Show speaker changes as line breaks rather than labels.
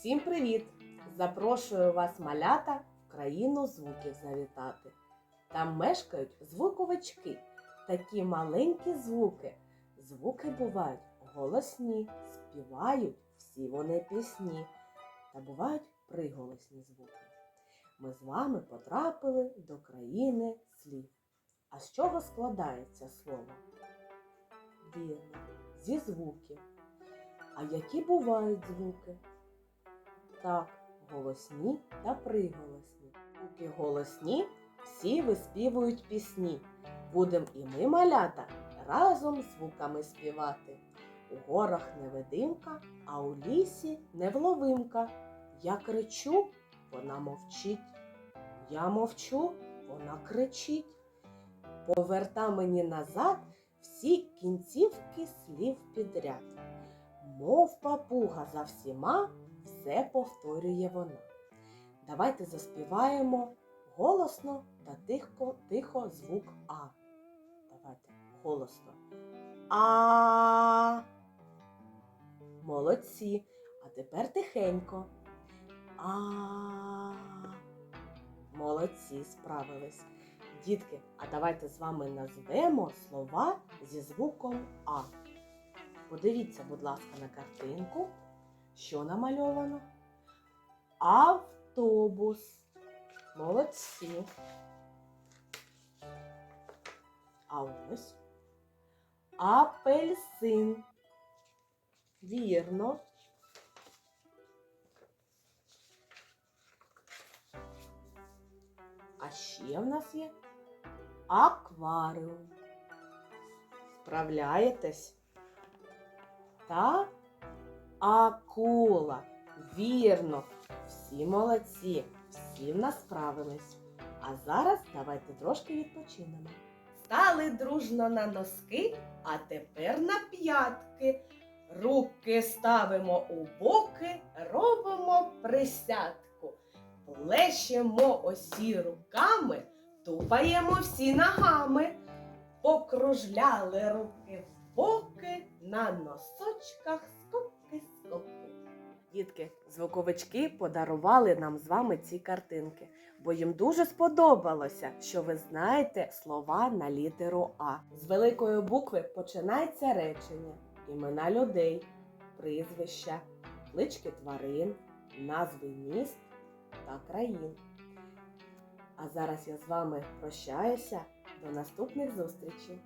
Всім привіт! Запрошую вас, малята, в країну звуків завітати. Там мешкають звуковички, такі маленькі звуки. Звуки бувають голосні, співають всі вони пісні, та бувають приголосні звуки. Ми з вами потрапили до країни слів. А з чого складається слово? Вірно, зі звуків. А які бувають звуки? Так, голосні та приголосні. Звуки голосні всі виспівують пісні. Будем і ми, малята, разом звуками співати. У горах невидимка, а у лісі невловимка. Я кричу, вона мовчить. Я мовчу, вона кричить. Поверта мені назад всі кінцівки слів підряд. Мов папуга за всіма, все повторює вона. Давайте заспіваємо голосно та тихо, тихо звук А. Давайте голосно. А. Молодці. А тепер тихенько. А. Молодці, справились. Дітки, а давайте з вами назвемо слова зі звуком А. Подивіться, будь ласка, на картинку. Що намальовано? Автобус. Молодці. А ось апельсин. Вірно. А ще в нас є акваріум. Справляєтесь? Та акула. Вірно. Всі молодці. Всі в нас справились. А зараз давайте трошки відпочинемо. Стали дружно на носки, а тепер на п'ятки. Руки ставимо у боки, робимо присядку. Плещемо осі руками, тупаємо всі ногами. Покружляли руки в боки, на носочках скоки-скоки. Дітки, звуковички подарували нам з вами ці картинки, бо їм дуже сподобалося, що ви знаєте слова на літеру А. З великої букви починається речення, імена людей, прізвища, клички тварин, назви міст та країн. А зараз я з вами прощаюся. До наступних зустрічей!